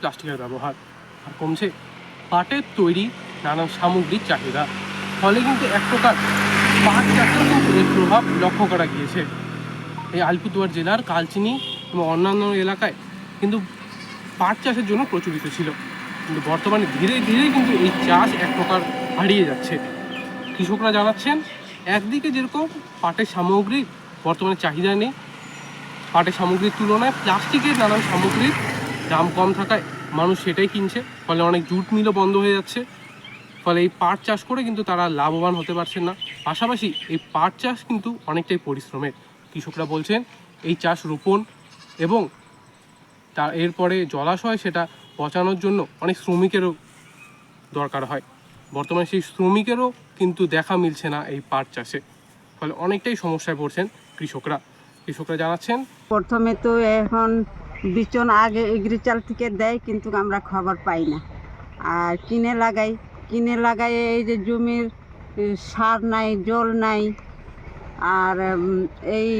প্লাস্টিকের ব্যবহার। আর কমছে পাটের তৈরি নানান সামগ্রিক চাহিদা। ফলে কিন্তু এক প্রকার পাট চাষেও কিন্তু এর প্রভাব লক্ষ্য করা গিয়েছে। এই আলিপুরদুয়ার জেলার কালচিনি এবং অন্যান্য এলাকায় কিন্তু পাট চাষের জন্য প্রচলিত ছিল। কিন্তু বর্তমানে ধীরে ধীরে কিন্তু এই চাষ এক প্রকার হারিয়ে যাচ্ছে। কৃষকরা জানাচ্ছেন, একদিকে যেরকম পাটের সামগ্রী বর্তমানে চাহিদা নেই, পাটের সামগ্রীর তুলনায় প্লাস্টিকের নানান সামগ্রীর দাম কম থাকায় মানুষ সেটাই কিনছে। ফলে অনেক জুট মিলও বন্ধ হয়ে যাচ্ছে। ফলে এই পাট চাষ করে কিন্তু তারা লাভবান হতে পারছেন না। পাশাপাশি এই পাট চাষ কিন্তু অনেকটাই পরিশ্রমের। কৃষকরা বলছেন, এই চাষ রোপণ এবং তা এরপরে জলাশয় সেটা পচানোর জন্য অনেক শ্রমিকেরও দরকার হয়। বর্তমানে সেই শ্রমিকেরও কিন্তু দেখা মিলছে না এই পাট চাষে। ফলে অনেকটাই সমস্যায় পড়ছেন কৃষকরা। কৃষকরা জানাচ্ছেন, প্রথমে তো এখন বিচন আগে এগ্রিচাল থেকে দেয়, কিন্তু আমরা খবর পাই না। আর কিনে লাগাই কিনে লাগাই এই যে জমির সার নাই, জল নাই, আর এই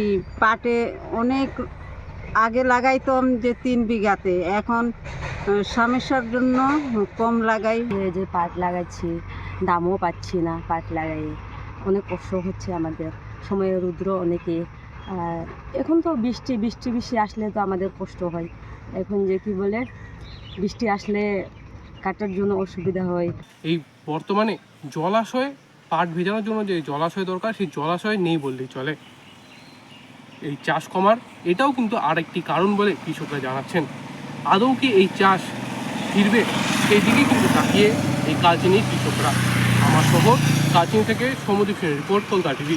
পাটে অনেক আগে লাগাইতাম যে তিন বিঘাতে। এখন সমস্যার জন্য কম লাগাই। এই যে পাট লাগাচ্ছি দামও পাচ্ছি না পাট লাগাই অনেক কষ্ট হচ্ছে আমাদের। সময়ে রুদ্র অনেকে এখন তো বৃষ্টি বৃষ্টি বৃষ্টি আসলে তো আমাদের কষ্ট হয়। এখন যে কি বলে, বৃষ্টি আসলে কাটার জন্য অসুবিধা হয়। এই বর্তমানে জলাশয়ে, পাট ভেজানোর জন্য যে জলাশয় দরকার, সেই জলাশয় নেই বললেই চলে। এই চাষ কমার, এটাও কিন্তু আরেকটি কারণ বলে কৃষকরা জানাচ্ছেন। আদৌ কি এই চাষ ফিরবে? সেই দিকে কিন্তু তাকিয়ে এই কালচিনির কৃষকরা। আমার শহর কালচিনি থেকে সমুদ্র রিপোর্ট, কলকাতা টিভি।